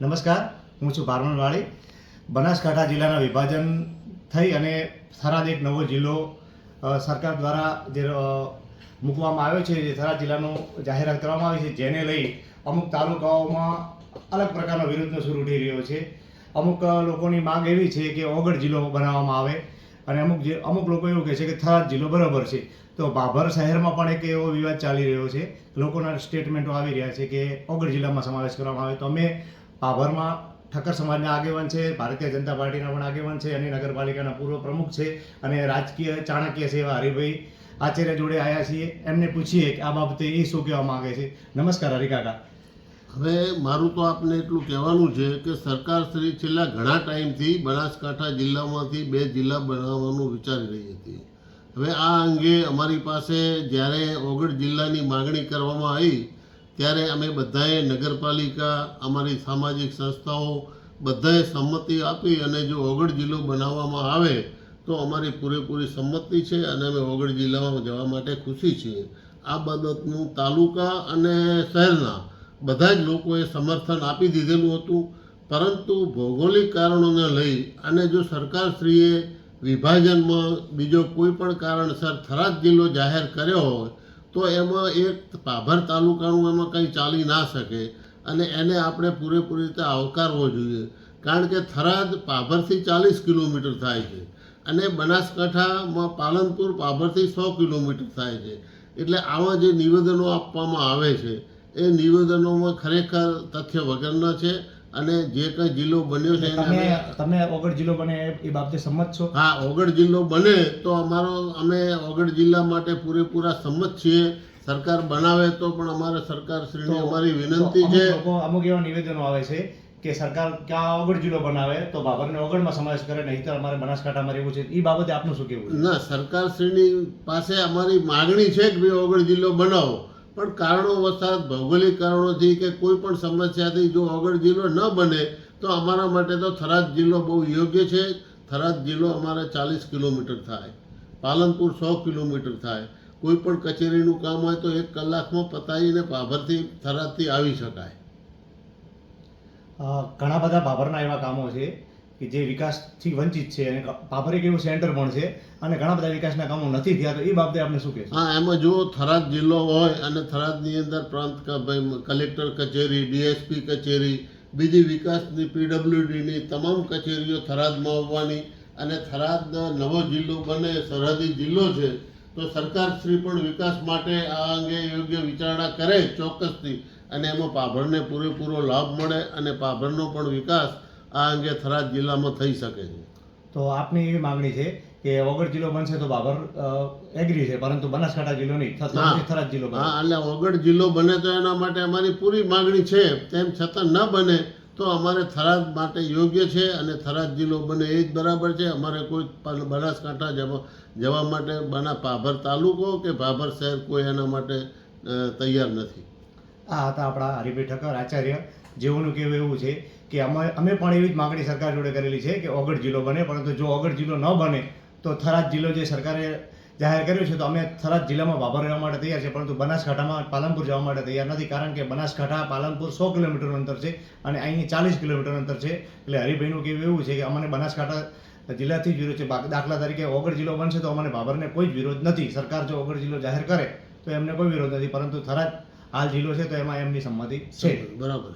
નમસ્કાર, હું છું ભારમણવાળી બનાસકાંઠા જિલ્લાના વિભાજન થઈ અને થરાદ એક નવો જિલ્લો સરકાર દ્વારા જે મૂકવામાં આવ્યો છે, જે થરાદ જિલ્લાનો જાહેરાત કરવામાં આવી છે, જેને લઈ અમુક તાલુકાઓમાં અલગ પ્રકારનો વિરોધનો સૂર ઉઠી રહ્યો છે. અમુક લોકોની માંગ એવી છે કે ઓગળ જિલ્લો બનાવવામાં આવે અને અમુક જે, અમુક લોકો એવું કહે છે કે થરાદ જિલ્લો બરાબર છે. તો ભાભર શહેરમાં પણ એક એવો વિવાદ ચાલી રહ્યો છે. લોકોના સ્ટેટમેન્ટો આવી રહ્યા છે કે ઓગળ જિલ્લામાં સમાવેશ કરવામાં આવે. તો અમે ભાભરમાં ઠક્કર સમાજના આગેવાન છે, ભારતીય જનતા પાર્ટીના પણ આગેવાન છે, અને નગરપાલિકાના પૂર્વ પ્રમુખ છે, અને રાજકીય ચાણક્ય છે એવા હરિભાઈ આચાર્ય જોડે આવ્યા છીએ. એમને પૂછીએ કે આ બાબતે એ શું કહેવા માગે છે. નમસ્કાર હરિકાકા. હવે મારું તો આપને એટલું કહેવાનું છે કે સરકાર શ્રી છેલ્લા ઘણા ટાઈમથી બનાસકાંઠા જિલ્લામાંથી બે જિલ્લા બનાવવાનું વિચારી રહી હતી. હવે આ અંગે અમારી પાસે જ્યારે ઓગળ જિલ્લાની માગણી કરવામાં આવી ત્યારે અમે બધાએ નગરપાલિકા, અમારી સામાજિક સંસ્થાઓ બધાએ સંમતિ આપી અને જો ઓગળ જિલ્લો બનાવવામાં આવે તો અમારી પૂરેપૂરી સંમતિ છે અને અમે ઓગળ જિલ્લામાં જવા માટે ખુશી છીએ. આ બાબતનું તાલુકા અને શહેરના બધા જ લોકોએ સમર્થન આપી દીધેલું હતું. પરંતુ ભૌગોલિક કારણોને લઈ અને જો સરકારશ્રીએ વિભાજનમાં બીજો કોઈ પણ કારણસર થરાદ જિલ્લો જાહેર કર્યો હોય તો એમાં એક પાભર તાલુકાનું એમાં કંઈ ચાલી ના શકે અને એને આપણે પૂરેપૂરી રીતે આવકારવો જોઈએ. કારણ કે થરાદ પાભરથી ચાલીસ કિલોમીટર થાય છે અને બનાસકાંઠામાં પાલનપુર પાભરથી સો કિલોમીટર થાય છે. એટલે આવા જે નિવેદનો આપવામાં આવે છે, એ નિવેદનોમાં ખરેખર તથ્ય વગરના છે. અને જે કંઈ જિલ્લો બન્યો છે તમે તમે ઓગળ જિલ્લો બને એ બાબતે સંમત છો? હા ઓગળ જિલ્લો બને તો અમારો અમે ઓગળ જિલ્લા માટે પૂરેપૂરા સંમત છીએ. સરકાર બનાવે તો પણ અમારે સરકાર શ્રીને અમારી વિનંતી છે. અમુક એવા નિવેદનો આવે છે કે સરકાર ક્યાં ઓગળ જિલ્લો બનાવે તો બાબરને ઓગળમાં સમાવેશ કરે નહીં તો અમારે બનાસકાંઠામાં રહેવું છે. એ બાબતે આપનું શું કહેવું ના સરકારશ્રીની પાસે અમારી માગણી છે કે ભાઈ ઓગળ જિલ્લો બનાવો. પણ કારણો વસાત, ભૌગોલિક કારણોથી કે કોઈ પણ સમસ્યાથી જો ઓગળ જિલ્લો ન બને, તો અમારા માટે તો થરાદ જિલ્લો બહુ યોગ્ય છે. થરાદ જિલ્લો અમારે ચાલીસ કિલોમીટર થાય. પાલનપુર સો કિલોમીટર થાય. કોઈ પણ કચેરીનું કામ હોય તો એક કલાકમાં પતાવીને પાભરથી થરાદથી આવી શકાય. ઘણા બધા ભાભરના એવા કામો છે. કે જે વિકાસથી વંચિત છે અને ભાભર એક સેન્ટર પણ છે અને ઘણા બધા વિકાસના કામો નથી થયા, તો એ બાબતે આપણે શું કહેશો? હા, એમાં જો થરાદ જિલ્લો હોય અને થરાદની અંદર પ્રાંત કલેક્ટર કચેરી, ડીએસપી કચેરી, બીજી વિકાસની પીડબ્લ્યુડીની તમામ કચેરીઓ થરાદમાં આવવાની અને થરાદનો નવો જિલ્લો બને, સરહદી જિલ્લો છે, તો સરકારશ્રી પણ વિકાસ માટે આ અંગે યોગ્ય વિચારણા કરે ચોક્કસથી અને એમાં પાભરને પૂરેપૂરો લાભ મળે અને પાભરનો પણ વિકાસ આ અંગે થરાદ જિલ્લામાં થઈ શકે છે. તો આપની એવી માંગણી છે કે ઓગળ જિલ્લો બનશે તો ભાભર એગ્રી છે પરંતુ બનાસકાંઠા જિલ્લો નહીં થરાદ જિલ્લો હા એટલે ઓગળ જિલ્લો બને તો એના માટે અમારી પૂરી માંગણી છે. તેમ છતાં ન બને તો અમારે થરાદ માટે યોગ્ય છે અને થરાદ જિલ્લો બને એ જ બરાબર છે. અમારે કોઈ બનાસકાંઠા જવા જવા માટે બના ભાભર તાલુકો કે ભાભર શહેર કોઈ એના માટે તૈયાર નથી. આ હતા આપણા હરિભાઈ ઠક્કર આચાર્ય. જેઓનું કહેવું એવું છે કે અમે અમે પણ એવી જ માગણી સરકાર જોડે કરેલી છે કે ઓગળ જિલ્લો બને, પરંતુ જો ઓગળ જિલ્લો ન બને, તો થરાદ જિલ્લો જે સરકારે જાહેર કર્યો છે, તો અમે થરાદ જિલ્લામાં ભાભર રહેવા માટે તૈયાર છે, પરંતુ બનાસકાંઠામાં પાલનપુર જવા માટે તૈયાર નથી, કારણ કે બનાસકાંઠા, પાલનપુર સો કિલોમીટરનું અંતર છે અને અહીં ચાલીસ કિલોમીટર અંતર છે. એટલે હરિભાઈનું કહેવું એવું છે કે અમને બનાસકાંઠા જિલ્લાથી જ વિરોધ છે. દાખલા તરીકે ઓગળ જિલ્લો બનશે તો અમને ભાભરને કોઈ જ વિરોધ નથી. સરકાર જો ઓગળ જિલ્લો જાહેર કરે, તો એમને કોઈ વિરોધ નથી, પરંતુ થરાદ હાલ જિલ્લો છે તો એમાં એમની સંમતિ છે. બરાબર.